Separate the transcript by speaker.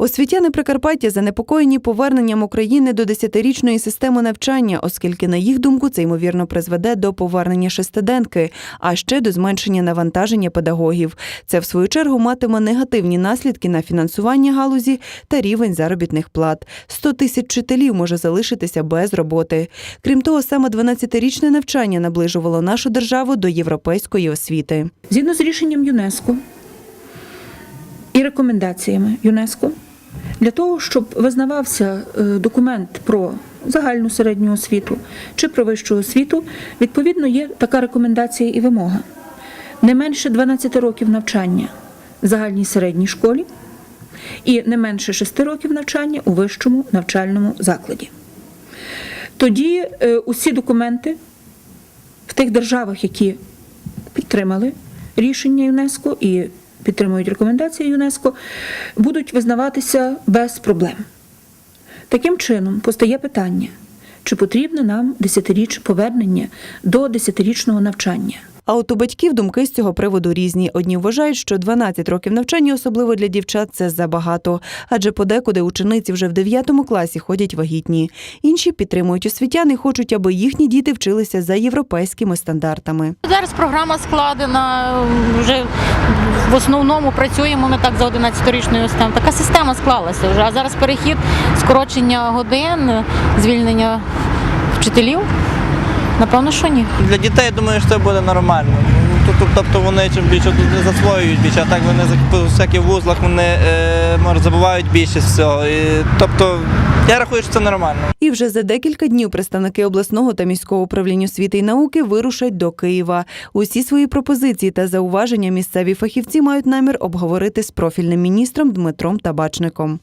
Speaker 1: Освітяни Прикарпаття занепокоєні поверненням України до десятирічної системи навчання, оскільки, на їх думку, це ймовірно призведе до повернення шестиденки, а ще до зменшення навантаження педагогів. Це в свою чергу матиме негативні наслідки на фінансування галузі та рівень заробітних плат. 100 тисяч вчителів може залишитися без роботи. Крім того, саме 12-річне навчання наближувало нашу державу до європейської освіти.
Speaker 2: Згідно з рішенням ЮНЕСКО і рекомендаціями ЮНЕСКО, для того, щоб визнавався е, документ про загальну середню освіту чи про вищу освіту, відповідно є така рекомендація і вимога. Не менше 12 років навчання в загальній середній школі і не менше 6 років навчання у вищому навчальному закладі. Тоді е, усі документи в тих державах, які підтримали рішення ЮНЕСКО і підтримують рекомендації ЮНЕСКО, будуть визнаватися без проблем. Таким чином, постає питання, чи потрібне нам десятиріч повернення до десятирічного навчання.
Speaker 1: А от у батьків думки з цього приводу різні. Одні вважають, що 12 років навчання, особливо для дівчат, це забагато, адже подекуди учениці вже в 9 класі ходять вагітні. Інші підтримують освітян і хочуть, аби їхні діти вчилися за європейськими стандартами.
Speaker 3: Зараз програма складена, вже в основному працюємо ми так за 11-річною системою. Така система склалася вже. А зараз перехід, скорочення годин, звільнення вчителів. Напевно, що ні.
Speaker 4: Для дітей я думаю, що це буде нормально. Ну, Тобто вони чим більше тут не засвоюють більше, а так вони по всяких вузлах вони е, може, забувають більше всього. І, тобто я рахую, що це нормально.
Speaker 1: І вже за декілька днів представники обласного та міського управління освіти і науки вирушать до Києва. Усі свої пропозиції та зауваження місцеві фахівці мають намір обговорити з профільним міністром Дмитром Табачником.